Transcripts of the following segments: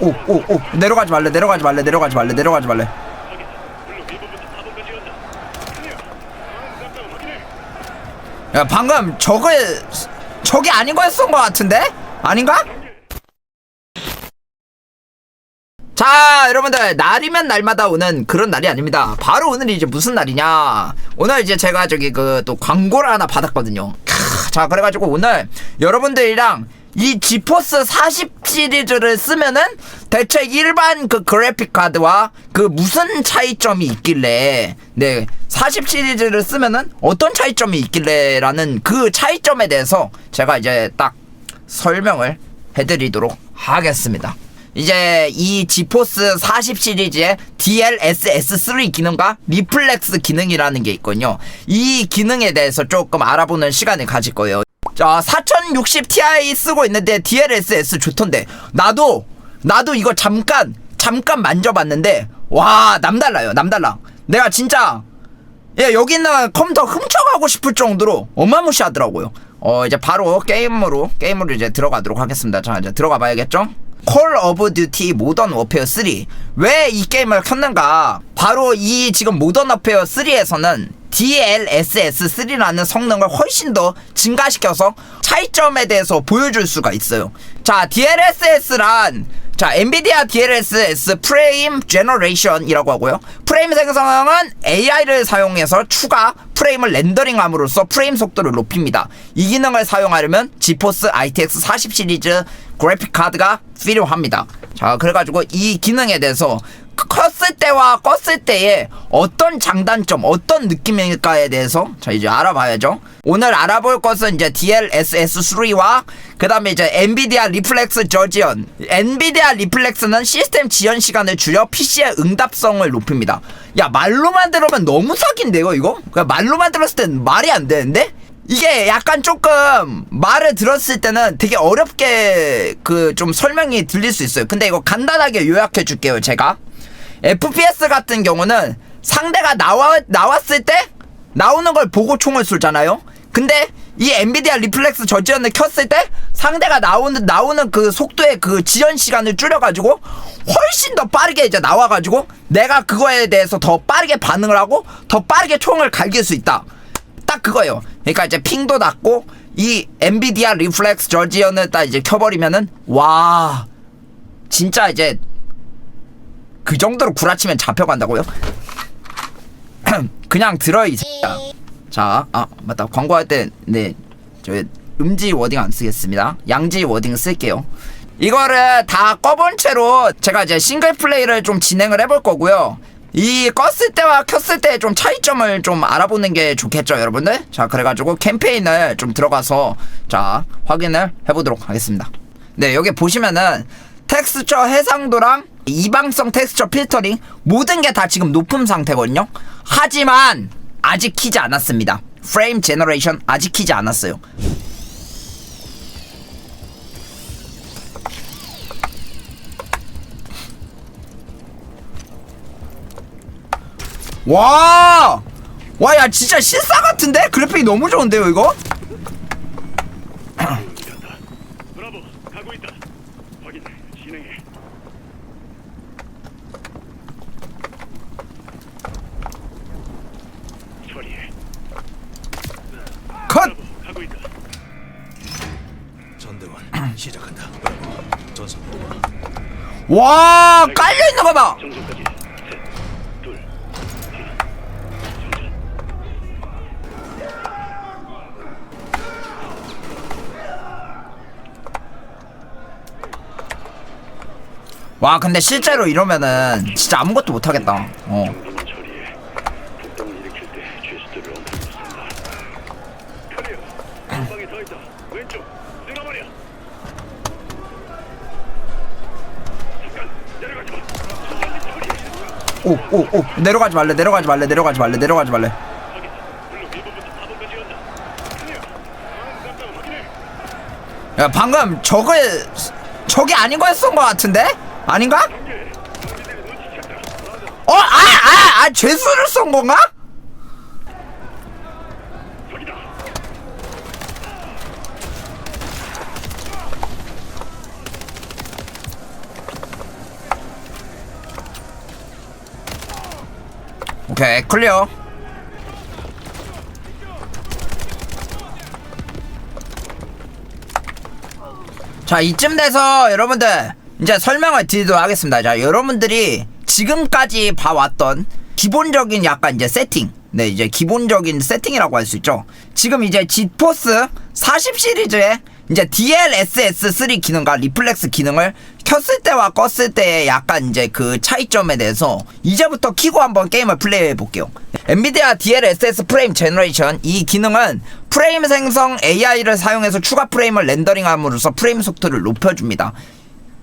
오, 오, 오. 내려가지 말래, 내려가지 말래, 내려가지 말래, 내려가지 말래. 야, 방금 저거, 저게 아닌 거였던 것 같은데? 아닌가? 자, 여러분들, 날이면 날마다 오는 그런 날이 아닙니다. 바로 오늘이 이제 무슨 날이냐. 오늘 이제 제가 저기 그 또 광고를 하나 받았거든요. 캬, 자, 그래가지고 오늘 여러분들이랑 이 지포스 40 시리즈를 쓰면은 대체 일반 그 그래픽 카드와 그 무슨 차이점이 있길래 네, 40 시리즈를 쓰면은 어떤 차이점이 있길래라는 그 차이점에 대해서 제가 이제 딱 설명을 해드리도록 하겠습니다. 이제 이 지포스 40 시리즈의 DLSS3 기능과 리플렉스 기능이라는 게 있거든요. 이 기능에 대해서 조금 알아보는 시간을 가질 거예요. 자, 4060 Ti 쓰고 있는데 DLSS 좋던데. 나도 나도 이거 잠깐 잠깐 만져봤는데 와 남달라요. 남달라. 내가 진짜 예, 여기 있는 컴퓨터 훔쳐가고 싶을 정도로 어마무시하더라고요. 어, 이제 바로 게임으로, 게임으로 이제 들어가도록 하겠습니다. 자, 이제 들어가 봐야겠죠? 콜 오브 듀티 모던 워페어 3. 왜 이 게임을 켰는가? 바로 이 지금 모던 워페어 3에서는 DLSS3라는 성능을 훨씬 더 증가시켜서 차이점에 대해서 보여줄 수가 있어요. 자, DLSS란 자, 엔비디아 DLSS 프레임 제너레이션이라고 하고요. 프레임 생성은 AI를 사용해서 추가 프레임을 렌더링함으로써 프레임 속도를 높입니다. 이 기능을 사용하려면 지포스 ITX 40 시리즈 그래픽 카드가 필요합니다. 자, 그래가지고 이 기능에 대해서 컸을 때와 껐을 때의 어떤 장단점, 어떤 느낌일까에 대해서 자 이제 알아봐야죠. 오늘 알아볼 것은 이제 DLSS3와 그 다음에 이제 엔비디아 리플렉스 저지연. 엔비디아 리플렉스는 시스템 지연 시간을 줄여 PC의 응답성을 높입니다. 야 말로만 들으면 너무 사기인데요 이거? 그냥 말로만 들었을 땐 말이 안 되는데? 이게 약간 조금 말을 들었을 때는 되게 어렵게 그 좀 설명이 들릴 수 있어요. 근데 이거 간단하게 요약해 줄게요, 제가. FPS 같은 경우는 상대가 나와, 나왔을 때 나오는 걸 보고 총을 쏠잖아요. 근데 이 엔비디아 리플렉스 저지연을 켰을 때 상대가 나오는 나오는 그 속도의 그 지연 시간을 줄여가지고 훨씬 더 빠르게 이제 나와가지고 내가 그거에 대해서 더 빠르게 반응을 하고 더 빠르게 총을 갈길 수 있다. 딱 그거예요. 그러니까 이제 핑도 낮고 이 엔비디아 리플렉스 저지연을 딱 이제 켜버리면은 와 진짜 이제 그 정도로 구라치면 잡혀간다고요? 그냥 들어 이 새끼야. 자, 아 맞다 광고할 때네저 음지 워딩 안 쓰겠습니다. 양지 워딩 쓸게요. 이거를 다 꺼본 채로 제가 이제 싱글 플레이를 좀 진행을 해볼 거고요. 이 껐을 때와 켰을 때 좀 차이점을 좀 알아보는 게 좋겠죠, 여러분들? 자, 그래가지고 캠페인을 좀 들어가서 자 확인을 해보도록 하겠습니다. 네, 여기 보시면은 텍스처 해상도랑 이방성 텍스처 필터링 모든 게 다 지금 높은 상태거든요. 하지만 아직 키지 않았습니다. 프레임 제너레이션 아직 키지 않았어요. 와! 와, 야, 진짜 실사 같은데? 그래픽이 너무 좋은데요, 이거? 와, 깔려 있는 거 봐! 와, 근데 실제로 이러면은 진짜 아무것도 못 하겠다. 어. 처리해. 오, 오, 오. 내려가지 말래, 내려가지 말래, 내려가지 말래, 내려가지 말래. 확인. 물론 일부부터 4번까지 온다. 클리어. 다음 깜짝 확인해. 야, 방금 저거, 저게 아닌 거였던 것 같은데? 아닌가? 경계. 경비대를 눈치챘다. 맞아. 어, 아, 아, 아, 죄수를 쏜 건가? 오케이 클리어. 자 이쯤 돼서 여러분들 이제 설명을 드리도록 하겠습니다. 자 여러분들이 지금까지 봐왔던 기본적인 약간 이제 세팅. 네 이제 기본적인 세팅이라고 할 수 있죠. 지금 이제 지포스 40 시리즈의 이제 DLSS3 기능과 리플렉스 기능을 켰을 때와 껐을 때의 약간 이제 그 차이점에 대해서 이제부터 키고 한번 게임을 플레이해 볼게요. 엔비디아 DLSS 프레임 제너레이션 이 기능은 프레임 생성 AI를 사용해서 추가 프레임을 렌더링함으로써 프레임 속도를 높여줍니다.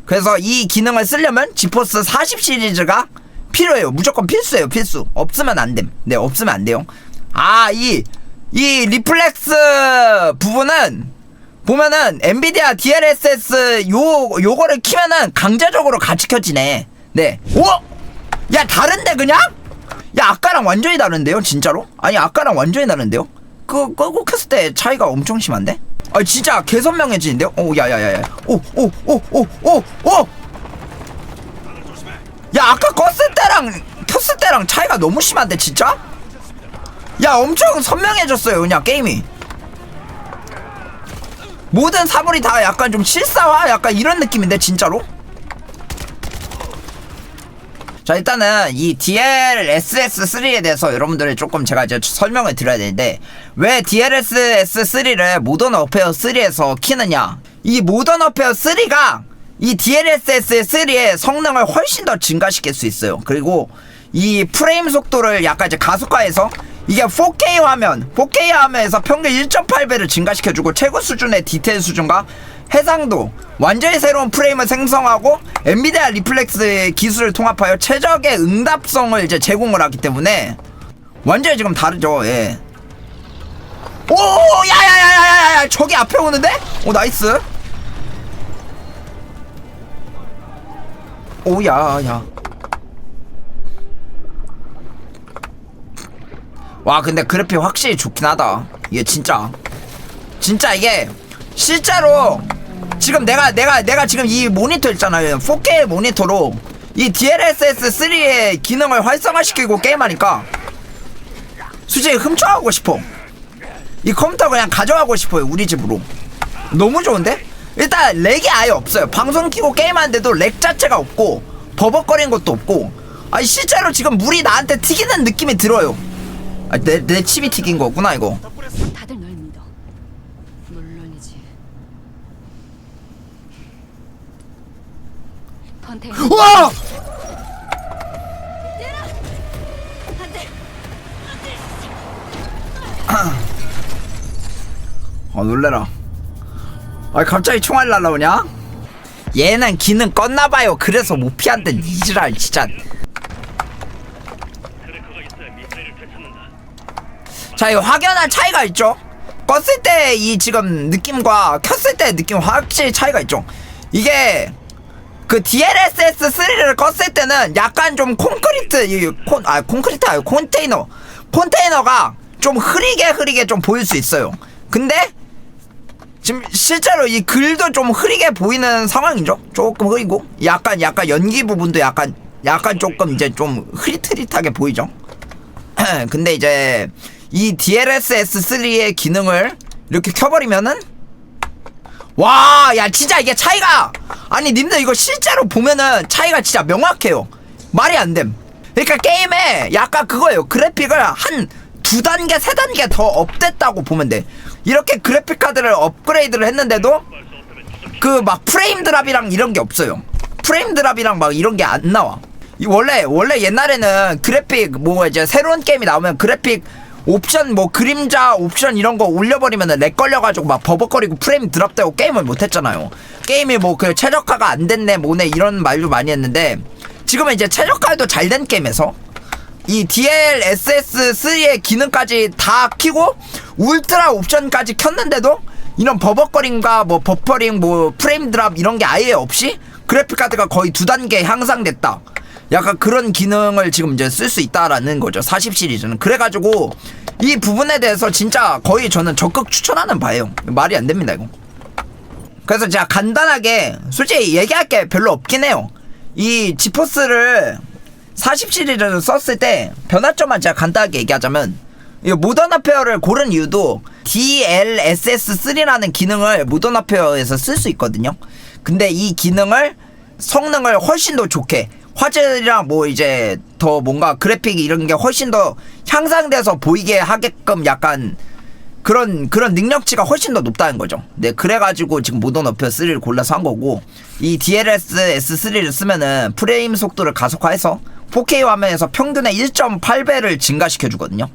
그래서 이 기능을 쓰려면 지포스 40 시리즈가 필요해요. 무조건 필수예요. 필수. 없으면 안 됨. 네, 없으면 안 돼요. 아, 이, 이 리플렉스 부분은 보면은 엔비디아 DLSS 요 요거를 키면은 강제적으로 같이 켜지네. 네. 오! 야 다른데 그냥? 야 아까랑 완전히 다른데요, 진짜로? 아니 아까랑 완전히 다른데요? 그 끄고 켰을 때 차이가 엄청 심한데? 아 진짜 개선명해지는데요? 오 야야야야. 오오 오 오 오 오! 야 아까 껐을 때랑 켰을 때랑 차이가 너무 심한데 진짜? 야 엄청 선명해졌어요 그냥 게임이 모든 사물이 다 약간 좀 실사화? 약간 이런 느낌인데 진짜로? 자 일단은 이 DLSS3에 대해서 여러분들이 조금 제가 이제 설명을 드려야 되는데 왜 DLSS3를 모던 어페어 3에서 키느냐? 이 모던 어페어 3가 이 DLSS3의 성능을 훨씬 더 증가시킬 수 있어요. 그리고 이 프레임 속도를 약간 이제 가속화해서 이게 4K 화면, 4K 화면에서 평균 1.8배를 증가시켜주고 최고 수준의 디테일 수준과 해상도, 완전히 새로운 프레임을 생성하고 엔비디아 리플렉스의 기술을 통합하여 최적의 응답성을 이제 제공을 하기 때문에 완전히 지금 다르죠. 예. 오, 야야야야야야, 저기 앞에 오는데? 오, 나이스. 오, 야, 야. 와 근데 그래픽 확실히 좋긴 하다. 이게 진짜. 진짜 이게 실제로 지금 내가 내가 내가 지금 이 모니터 있잖아요. 4K 모니터로 이 DLSS 3의 기능을 활성화시키고 게임하니까 솔직히 훔쳐가고 싶어. 이 컴퓨터 그냥 가져가고 싶어요 우리 집으로. 너무 좋은데? 일단 렉이 아예 없어요. 방송 키고 게임하는데도 렉 자체가 없고 버벅거리는 것도 없고. 아니 실제로 지금 물이 나한테 튀기는 느낌이 들어요 아, 내, 내 칩이 튀긴 거구나 이거 다들 널 믿어. 물론이지. 컨테이너 우와! 아 놀래라 아 갑자기 총알 날라오냐? 얘는 기능 껐나봐요 그래서 못 피한대 이지랄 진짜 트래커가 있어야 미사일을 되찾는다. 자, 이 확연한 차이가 있죠. 껐을 때 이 지금 느낌과 켰을 때 느낌 확실히 차이가 있죠. 이게 그 DLSS 3를 껐을 때는 약간 좀 콘크리트 이콘아 콘크리트 아니 컨테이너 컨테이너가 좀 흐리게 흐리게 좀 보일 수 있어요. 근데 지금 실제로 이 글도 좀 흐리게 보이는 상황이죠. 조금 흐리고 약간 약간 연기 부분도 약간 약간 조금 이제 좀 흐릿흐릿하게 보이죠. 근데 이제 이 DLSS3의 기능을 이렇게 켜버리면은 와, 야 진짜 이게 차이가 아니 님들 이거 실제로 보면은 차이가 진짜 명확해요. 말이 안 됨. 그러니까 게임에 약간 그거예요. 그래픽을 한 두 단계, 세 단계 더 업됐다고 보면 돼. 이렇게 그래픽 카드를 업그레이드를 했는데도 그 막 프레임 드랍이랑 이런 게 없어요. 프레임 드랍이랑 막 이런 게 안 나와. 이 원래 원래 옛날에는 그래픽 뭐 이제 새로운 게임이 나오면 그래픽 옵션 뭐 그림자 옵션 이런 거 올려버리면은 렉 걸려가지고 막 버벅거리고 프레임 드랍되고 게임을 못했잖아요. 게임이 뭐 그 최적화가 안 됐네 뭐네 이런 말도 많이 했는데 지금은 이제 최적화도 잘 된 게임에서 이 DLSS3의 기능까지 다 키고 울트라 옵션까지 켰는데도 이런 버벅거림과 뭐 버퍼링 뭐 프레임 드랍 이런 게 아예 없이 그래픽 카드가 거의 두 단계 향상됐다. 약간 그런 기능을 지금 이제 쓸 수 있다라는 거죠. 40 시리즈는. 그래가지고 이 부분에 대해서 진짜 거의 저는 적극 추천하는 바예요. 말이 안 됩니다, 이거. 그래서 제가 간단하게 솔직히 얘기할 게 별로 없긴 해요. 이 지포스를 40 시리즈를 썼을 때 변화점만 제가 간단하게 얘기하자면 이 모던 어페어를 고른 이유도 DLSS3라는 기능을 모던 어페어에서 쓸 수 있거든요. 근데 이 기능을 성능을 훨씬 더 좋게 화질이랑 뭐 이제 더 뭔가 그래픽 이런 게 훨씬 더 향상돼서 보이게 하게끔 약간 그런 그런 능력치가 훨씬 더 높다는 거죠. 네, 그래가지고 지금 모던 어페어 3를 골라서 한 거고 이 DLSS S3를 쓰면은 프레임 속도를 가속화해서 4K 화면에서 평균의 1.8배를 증가시켜 주거든요.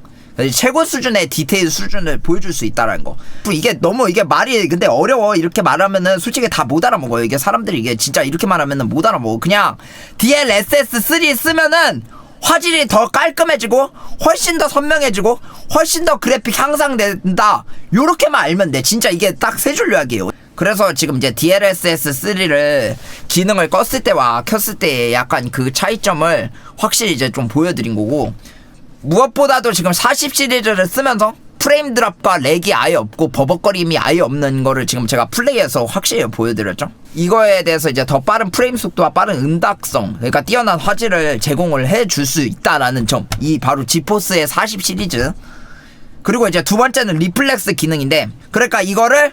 최고 수준의 디테일 수준을 보여줄 수 있다라는 거. 이게 너무 이게 말이 근데 어려워 이렇게 말하면은 솔직히 다 못 알아먹어요. 이게 사람들이 이게 진짜 이렇게 말하면은 못 알아먹어. 그냥 DLSS 3 쓰면은 화질이 더 깔끔해지고 훨씬 더 선명해지고 훨씬 더 그래픽 향상된다. 요렇게만 알면 돼. 진짜 이게 딱 세 줄 요약이에요. 그래서 지금 이제 DLSS 3를 기능을 껐을 때와 켰을 때의 약간 그 차이점을 확실히 이제 좀 보여드린 거고 무엇보다도 지금 40 시리즈를 쓰면서 프레임 드랍과 렉이 아예 없고 버벅거림이 아예 없는 거를 지금 제가 플레이해서 확실히 보여드렸죠. 이거에 대해서 이제 더 빠른 프레임 속도와 빠른 음닥성, 그러니까 뛰어난 화질을 제공을 해줄 수 있다라는 점. 이 바로 지포스의 40 시리즈. 그리고 이제 두 번째는 리플렉스 기능인데, 그러니까 이거를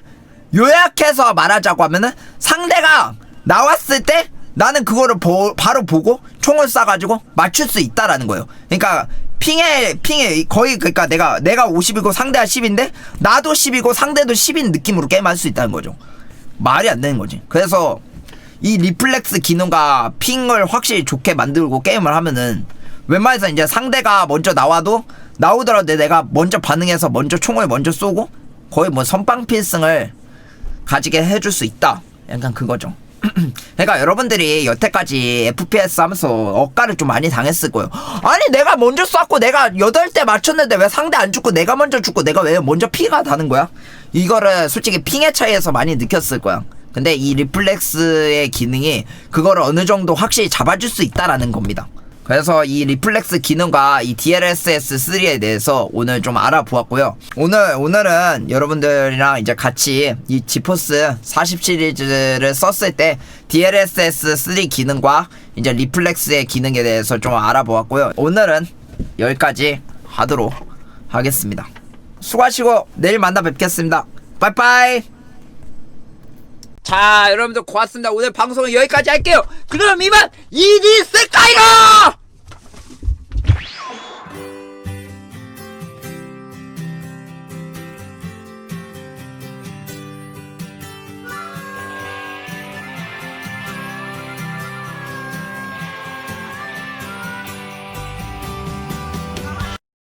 요약해서 말하자고 하면은 상대가 나왔을 때 나는 그거를 보- 바로 보고 총을 쏴가지고 맞출 수 있다라는 거예요. 그러니까 핑에 핑에 거의 그러니까 내가 내가 50이고 상대가 10인데 나도 10이고 상대도 10인 느낌으로 게임할 수 있다는 거죠. 말이 안 되는 거지. 그래서 이 리플렉스 기능과 핑을 확실히 좋게 만들고 게임을 하면은 웬만해서 이제 상대가 먼저 나와도 나오더라도 내가 먼저 반응해서 먼저 총을 먼저 쏘고 거의 뭐 선빵 필승을 가지게 해줄 수 있다. 약간 그거죠. 그러니까 여러분들이 여태까지 FPS 하면서 억가를 좀 많이 당했을 거예요. 아니 내가 먼저 쐈고 내가 여덟 대 맞췄는데 왜 상대 안 죽고 내가 먼저 죽고 내가 왜 먼저 피가 다는 거야? 이거를 솔직히 핑의 차이에서 많이 느꼈을 거야. 근데 이 리플렉스의 기능이 그거를 어느 정도 확실히 잡아줄 수 있다라는 겁니다. 그래서 이 리플렉스 기능과 이 DLSS3에 대해서 오늘 좀 알아보았고요. 오늘, 오늘은 여러분들이랑 이제 같이 이 지포스 40 시리즈를 썼을 때 DLSS3 기능과 이제 리플렉스의 기능에 대해서 좀 알아보았고요. 오늘은 여기까지 하도록 하겠습니다. 수고하시고 내일 만나 뵙겠습니다. 빠이빠이! 자, 여러분들 고맙습니다. 오늘 방송은 여기까지 할게요. 그럼 이만 이리 쓸까요?